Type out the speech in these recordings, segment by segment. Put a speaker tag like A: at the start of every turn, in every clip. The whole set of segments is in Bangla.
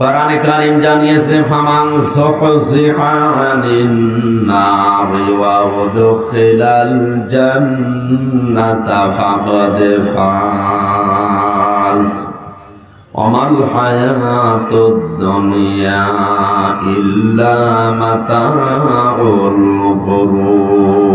A: কোরআনে কারীম জানিয়েছে, ফামান সুহসিহা আনিন নারি ওয়া উদখিলাল জান্নাতা ফাকাদ ফাজ। ওমাল হায়াতুদ দুনিয়া ইল্লা মাতাউল গুরুর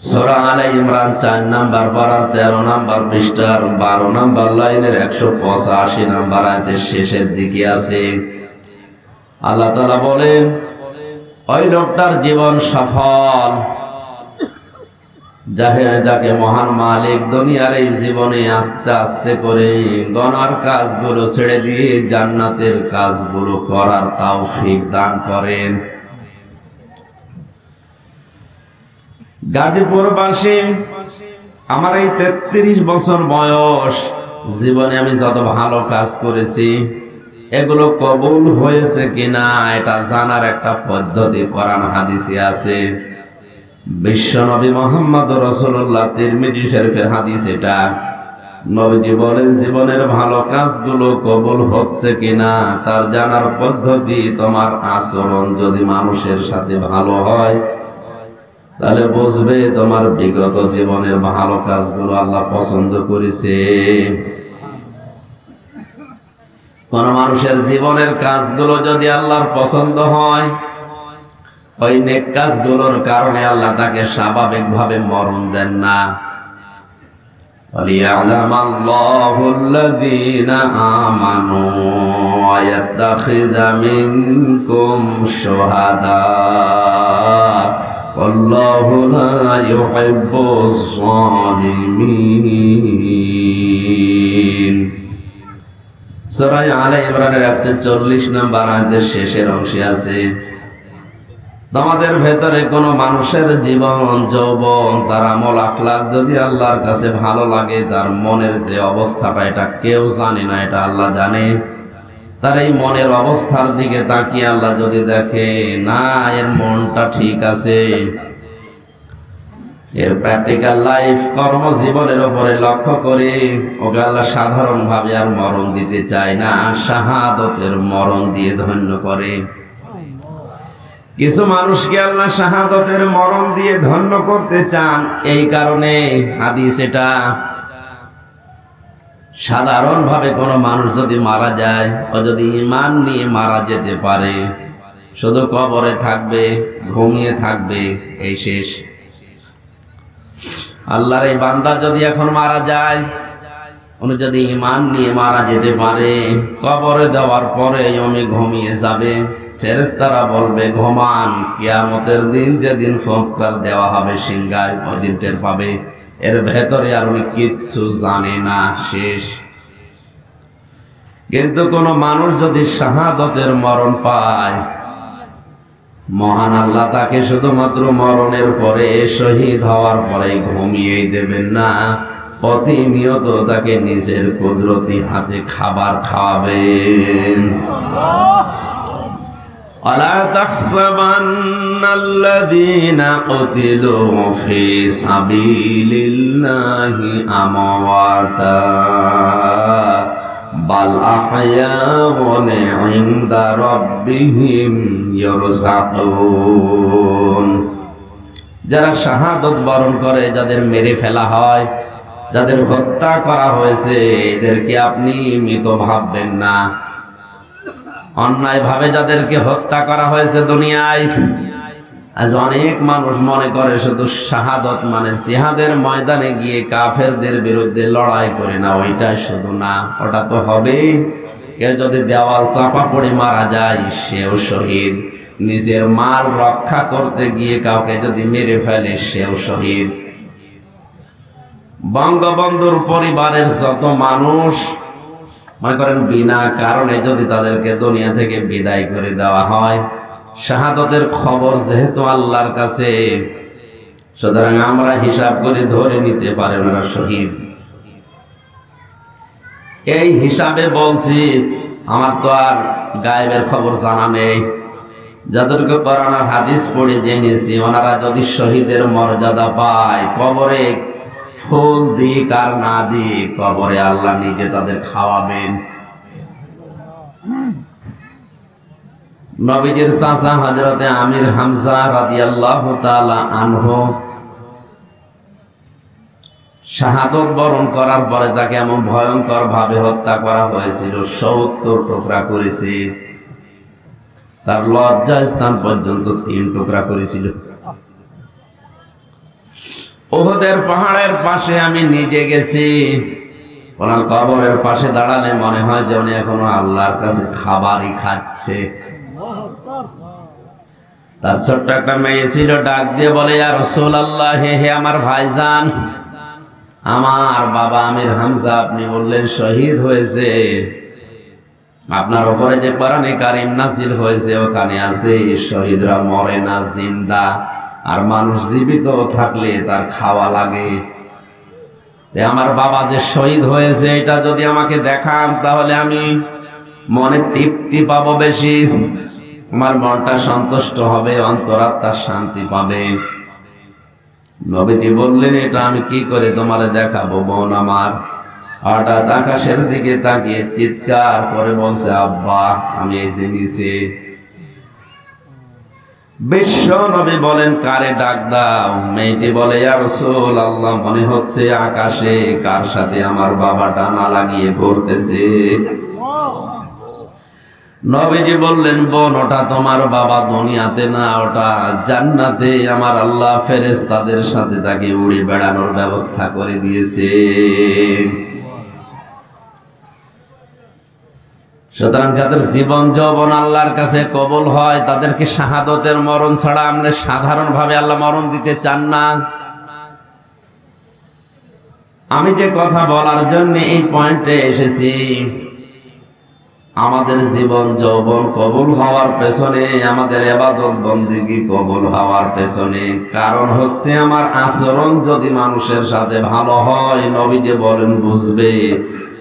A: সোরা আলাই ইমরান চার নাম্বার পাড়ার তেরো নাম্বার পৃষ্ঠার বারো নাম্বার লাইনের একশো পঁচাশি নাম্বার আয়তের শেষের দিকে আছে। আল্লাহ তালা বলেন, ওই লোকটার জীবন সফল। যাহে যাকে মহান মালিক দুনিয়ার এই জীবনে আস্তে আস্তে করে গনার কাজগুলো ছেড়ে দিয়ে জান্নাতের কাজগুলো করার তৌফিক দান করেন। গাজীপুরবাসী আমার এই তেত্রিশ বছর বয়স, জীবনে আমি যত ভালো কাজ করেছি, এগুলো কবুল হয়েছে কিনা এটা জানার একটা পদ্ধতি, কোরআন হাদিসে আছে। বিশ্ব নবী মোহাম্মদ রসুল্লাহ তিরমিজি শরীফের হাদিস এটা। নবীজি বলেন, জীবনের ভালো কাজগুলো কবুল হচ্ছে কিনা তার জানার পদ্ধতি তোমার আচরণ যদি মানুষের সাথে ভালো হয় তাহলে বুঝবে তোমার বিগত জীবনের ভালো কাজগুলো আল্লাহ পছন্দ করেছে কোন মানুষের জীবনের কাজগুলো যদি আল্লাহর পছন্দ হয় ওই নেক কাজগুলোর কারণে আল্লাহ তাকে স্বাভাবিকভাবে মরণ দেন না وليعلم الله الذين آمنوا ويتخذ منكم شهداء والله لا يحب الظالمين সরাই আলে ইমরানের একশো চল্লিশ নাম্বার আয়াতের শেষের অংশে আছে তোমাদের ভেতরে কোনো মানুষের জীবন যৌবন তার আমল আখলাক যদি আল্লাহর কাছে ভালো লাগে তার মনের যে অবস্থাটা এটা কেউ জানে না এটা আল্লাহ জানে তার এই মনের অবস্থার দিকে তাকিয়ে আল্লাহ যদি দেখে, না, এর মনটা ঠিক আছে। এর প্র্যাকটিক্যাল লাইফ কর্মজীবনের উপরে লক্ষ্য করে, ওকে আল্লাহ সাধারণ ভাবে আর মরণ দিতে চায় না, শাহাদতের মরণ দিয়ে ধন্য করে। কিছু মানুষকে আল্লাহ শাহাদতের মরণ দিয়ে ধন্য করতে চান, এই কারণে হাদিস এটা সাধারণ ভাবে কোনো মানুষ যদি মারা যায় ও যদি ইমান নিয়ে মারা যেতে পারে, শুধু কবরে থাকবে, ঘুমিয়ে থাকবে, এই শেষ। আল্লাহর এই বান্দা যদি এখন মারা যায়, উনি যদি ইমান নিয়ে মারা যেতে পারে, কবরে দেওয়ার পরে উনি ঘুমিয়ে যাবে। ফেরেস্তারা বলবে, ঘুমান, কিয়ামতের দিন যেদিন ফোকার দেওয়া হবে সিংগায় ওই টের পাবে। এর ভেতরে আর উনি কিচ্ছু জানে না, শেষ। কিন্তু কোন মানুষ যদি শাহাদতের মরণ পায়, মহান আল্লাহ তাকে শুধুমাত্র মরণের পরে শহীদ হওয়ার পরে ঘুমিয়ে দেবেন না, প্রতিনিয়ত তাকে নিজের কুদরতি হাতে খাবার খাওয়াবেন। ولا تحسبن الذين قتلوا في سبيل الله أمواتا بل أحياء عند ربهم يرزقون যারা শাহাদত বরণ করে যাদের মেরে ফেলা হয় যাদের হত্যা করা হয়েছে এদেরকে আপনি মৃত ভাববেন না অন্যায় ভাবে যাদেরকে হত্যা করা হয়েছে দুনিয়ায়, আজ অনেক মানুষ মনে করে শুধু শাহাদত মানে জিহাদের ময়দানে গিয়ে কাফেরদের বিরুদ্ধে লড়াই করে না ওইটাই শুধু না, ওটা তো হবেই। কেউ যদি দেওয়াল চাপা পড়ে মারা যায়, সেও শহীদ। নিজের মাল রক্ষা করতে গিয়ে কাউকে যদি মেরে ফেলে, সেও শহীদ। বঙ্গবন্ধুর পরিবারের যত মানুষ মনে করেন বিনা কারণে যদি তাদেরকে দুনিয়া থেকে বিদায় করে দেওয়া হয়, শাহাদতের খবর যেহেতু আল্লাহর কাছে, সুতরাং আমরা হিসাব করে ধরে নিতে পারে ওরা শহীদ। এই হিসাবে বলছি, আমার তো আর গায়েবের খবর জানা নেই। যাদেরকে করোনার হাদিস পড়ে জেনেছি, ওনারা যদি শহীদের মর্যাদা পায়, কবরে ফুল দিক আর না দিক, কবরে আল্লাহ নিজে তাদের খাওয়াবেন। নবীজির চাচা হজরতে আমির হামজা রাদিয়াল্লাহু তাআলা আনহু শাহাদত বরণ করার পরে তাকে এমন ভয়ঙ্কর ভাবে হত্যা করা হয়েছিল, সত্তর টুকরা করেছে। তার লজ্জা স্থান পর্যন্ত তিন টুকরা করেছিল। ওহদের পাহাড়ের পাশে আমি নিজে গেছি। ওনার কবরের পাশে দাঁড়ালে মনে হয় যে উনি এখনও আল্লাহর কাছে খাবারই খাচ্ছে। তার ছোট্ট একটা মেয়ে ছিল, ডাক দিয়ে বলে আর রসুল আল্লাহ হে হে আমার ভাইজান, আমার বাবা আমির হামজা, আপনি বললেন শহীদ হয়েছে। আপনার ওপরে যে কোরআনে কারিম নাজিল হয়েছে, ওখানে আছে, শহীদরা মরে না, জিন্দা। আর মানুষ জীবিত থাকলে তার খাওয়া লাগে। আমার বাবা যে শহীদ হয়েছে, এটা যদি আমাকে দেখান, তাহলে আমি মনে তৃপ্তি পাবো বেশি। আমার মনটা সন্তুষ্ট হবে অন্তরাত্মার শান্তি পাবে। নবীজি বললেন, এটা আমি কি করে তোমারে দেখাবো, বোন আমার? হঠাৎ আকাশের দিকে তাকিয়ে চিৎকার করে বলছে, আব্বা, আমি এই যে নিচে বিশ্ব নবী বলেন, কারে ডাক দাও? মেয়েটি বলে রাসূল আল্লাহ মনে হচ্ছে আকাশে কার সাথে আমার বাবা ডানা লাগিয়ে ঘুরতেছে? নবীজি বললেন, বোন, ওটা তোমার বাবা দুনিয়াতে না, ওটা জান্নাতে। আমার আল্লাহ ফেরেস তাদের সাথে তাকে উড়ে বেড়ানোর ব্যবস্থা করে দিয়েছে। সুতরাং যাদের জীবন যৌবন আল্লাহর কাছে কবল হয়, তাদেরকে শাহাদতের মরণ ছাড়া আমরা সাধারণভাবে আল্লাহ মরণ দিতে চান না। আমি যে কথা বলার জন্য এই পয়েন্টে এসেছি, আমাদের জীবন যৌবন কবুল হওয়ার পেছনে, আমাদের এবাদত বন্দিগি কবুল হওয়ার পেছনে। কারণ হচ্ছে আমার আচরণ যদি মানুষের সাথে ভালো হয় নবীকে বলেন, বুঝবে।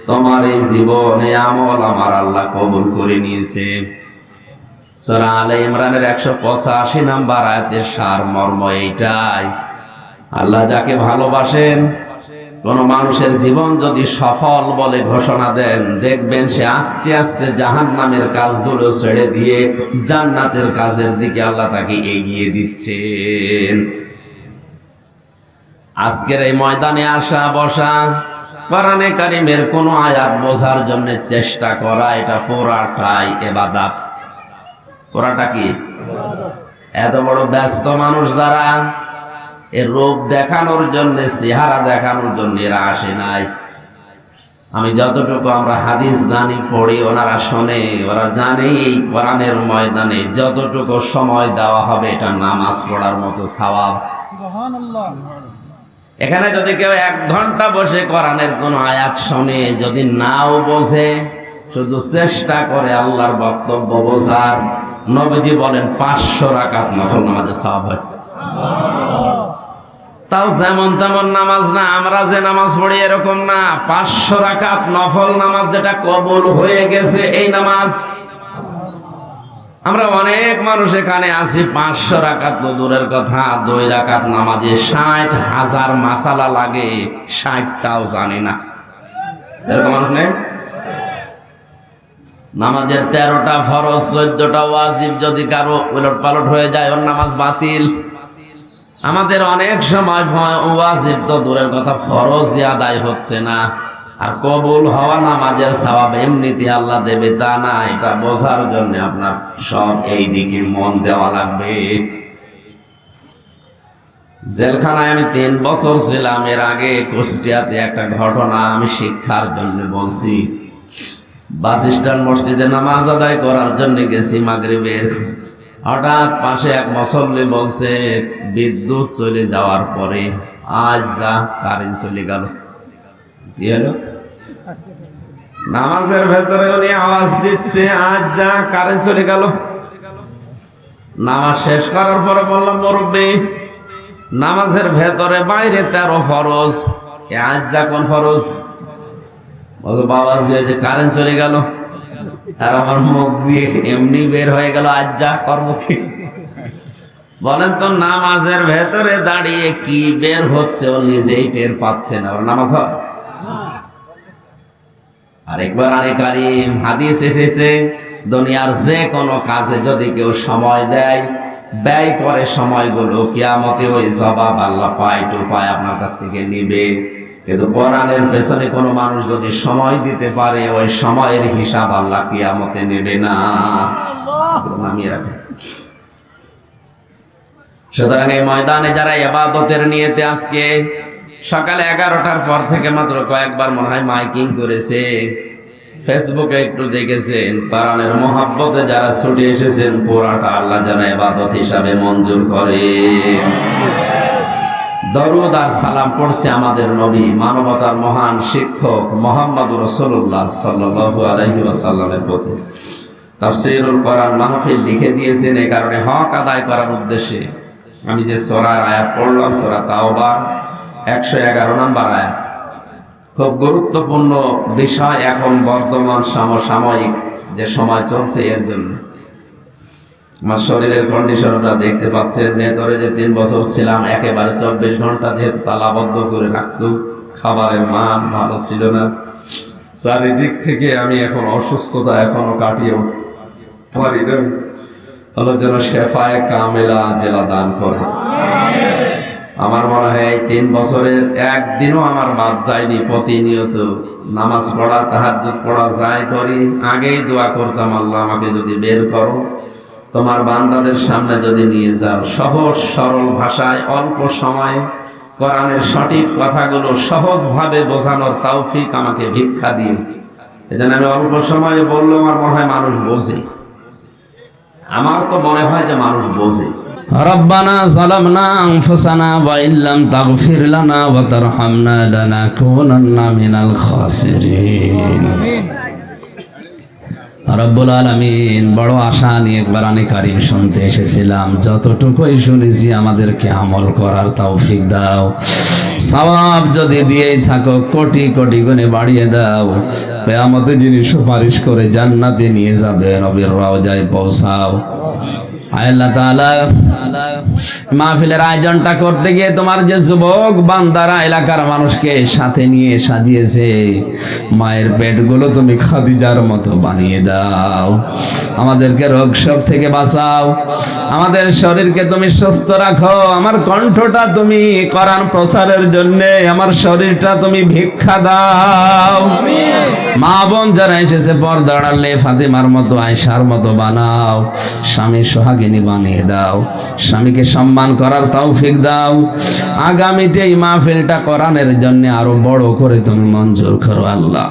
A: তোমার এই জীবনে আমল আমার আল্লাহ কবুল করে নিয়েছে। সরা আলে ইমরানের একশো পঁচাশি নাম্বার আয়াতের সার মর্ম এইটাই। আল্লাহ যাকে ভালোবাসেন, কোন মানুষের জীবন যদি সফল বলে ঘোষণা দেন, দেখবেন সে আস্তে আস্তে জাহান নামের কাজগুলো ছেড়ে দিয়ে জান্নাতের কাজের দিকে আল্লাহ তাকে এগিয়ে দিচ্ছেন। আজকের এই ময়দানে আসা বসা কোরআনে কারিমের কোন আয়াত বোঝার জন্য চেষ্টা করা, এটা পুরাটাই এবাদাত। পুরাটা কি? এত বড় ব্যস্ত মানুষ যারা এর রূপ দেখানোর জন্য, চেহারা দেখানোর জন্য এরা আসে নাই। আমি যতটুকু আমরা হাদিস জানি, পড়ি, ওনারা শোনে, ওরা জানে এই কোরআনের ময়দানে যতটুকু সময় দেওয়া হবে, এটা নামাজ পড়ার মতো সওয়াব এখানে যদি কেউ এক ঘণ্টা বসে কোরআনের কোন আয়াত শোনে, যদি নাও বোঝে, শুধু চেষ্টা করে আল্লাহর বক্তব্য বোঝার। নবীজি বলেন, পাঁচশো রাকাত নফল নামাজে সওয়াব হয়। তাও যেমন তেমন নামাজ না, আমরা যে নামাজ পড়ি এরকম না। পাঁচশো রাকাত নফল নামাজ যেটা কবুল হয়ে গেছে, এই নামাজ আমরা অনেক মানুষ এখানে আছি, পাঁচশো রাকাত দূরের কথা, দুই রাকাত নামাজে, ষাট হাজার মাসালা লাগে, ষাটটাও জানি না। এরকম মানুষ নেই? নামাজের তেরোটা ফরজ, চোদ্দটা ওয়াজিব যদি কারও উলট পালট হয়ে যায়, ওর নামাজ বাতিল। আমাদের অনেক সময় ওয়াজিব তো দূরের কথা, ফরজ আদায় হচ্ছে না। আর কবুল হওয়া নামাজের সওয়াব এমনিতে আল্লাহ দেবে, তা না, এটা বোঝার জন্য আপনার সব এই দিকে মন দেওয়া লাগবে। জেলখানায় আমি তিন বছর ছিলাম, এর আগে কুষ্টিয়াতে একটা ঘটনা আমি শিক্ষার জন্য বলছি। বাস স্ট্যান্ড মসজিদে নামাজ আদায় করার জন্য গেছি মাগরিবের হঠাৎ পাশে এক মুসল্লি বলছে, বিদ্যুৎ চলে যাওয়ার পরে আজ যা কারেন্ট চলে গেল। নামাজের ভেতরে উনি আওয়াজ দিচ্ছে, আজ যা, কারেন্ট চলে গেল। নামাজ শেষ করার পরে বললাম, মুরব্বী, নামাজের ভেতরে বাইরে তেরো ফরজ। আজ যা, কোন ফরজ? নামাজের ভেতরে দাঁড়িয়ে কি বের হচ্ছে, ও নিজেই টের পাচ্ছে না। নামাজ হয়? আরেকবার আরে কারিম হাদিস এসেছে দুনিয়ার যে কোনো কাজে যদি কেউ সময় দেয় ব্যয় করে সময়গুলো কিয়ামতে ওই জবাব আল্লাহ পায় টু পায় আপনার কাছ থেকে নিবে। কিন্তু কোরআনের পেছনে কোনো মানুষ যদি সময় দিতে পারে ওই সময়ের হিসাব আল্লাহ কিয়ামতে নেবে না। নামিয়ে রাখে। সুতরাং এই ময়দানে যারা এবাদতের নিয়েতে আজকে সকালে এগারোটার পর থেকে মাত্র কয়েকবার মনে হয় মাইকিং করেছে। ফেসবুকে একটু দেখেছেন, কোরআনের মহাব্বতে যারা ছুটে এসেছেন, পুরাটা আল্লাহ যেন এবাদত হিসাবে মঞ্জুর করে। দরুদ আর সালাম পড়ছে আমাদের নবী, মানবতার মহান শিক্ষক মোহাম্মদ রসুল্লাহ তাফসীরুল কোরআন মাহফিল লিখে দিয়েছেন এই কারণে হক আদায় করার উদ্দেশ্যে। আমি যে সূরার আয়াত পড়লাম, সূরা তাওবা একশো এগারো নাম্বার আয়াত। খুব গুরুত্বপূর্ণ বিষয় এখন বর্তমান সমসাময়িক যে সময় চলছে এর জন্য। আমার শরীরের কন্ডিশনটা দেখতে পাচ্ছেন, ভেতরে যে তিন বছর ছিলাম, একেবারে চব্বিশ ঘণ্টা যেহেতু তালাবদ্ধ করে রাখতো খাবারের মান ভালো ছিল না। চারিদিক থেকে আমি এখন অসুস্থতা এখনও কাটিয়ে পারি না। যেন শেফায় কামেলা জেলা দান করে। আমার মনে হয় এই তিন বছরের একদিনও আমার বাদ যায়নি, প্রতিনিয়ত নামাজ পড়া, তাহাজ্জুদ পড়া যায় করি, আগেই দোয়া করতাম, আল্লাহ আমাকে যদি বের করো, তোমার বান্দাদের সামনে যদি নিয়ে যাও। সহজ, সরল ভাষায়, অল্প সময়ে কোরআনের সঠিক কথাগুলো সহজভাবে বোঝানোর তৌফিক আমাকে ভিক্ষা দিও। এজন্য আমি অল্প সময়ে বলল আমার মনে হয় মানুষ বোঝে। আমার তো মনে হয় যে মানুষ বোঝে।
B: ربنا ظلمنا أنفسنا وإن لم تغفر لنا وترحمنا لنكونن من الخاسرين রব্বুল আলমিন বড় আশা নিয়ে একবার আমি কারিম শুনতে এসেছিলাম যতটুকুই শুনেছি আমাদেরকে আমল করার তৌফিক দাও সওয়াব যদি দিয়েই থাকো কোটি কোটি গুণে বাড়িয়ে দাও আমাদের যিনি সুপারিশ করে জান্নাতে নিয়ে যাবে নবীর রওজায় পৌঁছাও আল্লাহ তাআলা। মাহফিলের আয়োজনটা করতে গিয়ে তোমার যে যুবক বান্দারা, এলাকার মানুষকে সাথে নিয়ে সাজিয়েছে, মায়ের পেটগুলো তুমি খাদিজার মতো বানিয়ে দাও। আমাদেরকে রোগ শোক থেকে বাঁচাও। আমাদের শরীরকে তুমি সুস্থ রাখো। আমার কণ্ঠটা তুমি করান প্রচারের জন্য, আমার শরীরটা তুমি ভিক্ষা দাও। মা বোন যারা এসেছে পর দাঁড়ালে ফাতেমার মতো আয়সার মতো বানাও। স্বামী সোহাগিনী বানিয়ে দাও। স্বামীকে সম্মান করার তৌফিক দাও। আগামীতে এই মাহফিলটা কোরআনের জন্য আরও বড় করে তুমি মঞ্জুর করো আল্লাহ।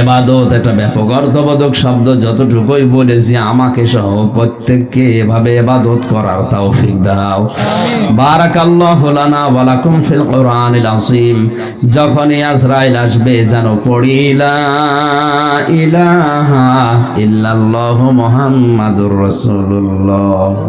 B: এবাদত একটা ব্যাপক অর্থবোধক শব্দ যতটুকুই বলেছি আমাকে সহ প্রত্যেককে এভাবে এবাদত করার তৌফিক দাও। বারাকাল্লাহু লানা ওয়া লাকুম ফিল কোরআনিল আযীম। যখনই আজরাইল আসবে যেন পড়ি লা ইলাহা ইল্লাল্লাহু মুহাম্মাদুর রাসূলুল্লাহ। আল্লাহ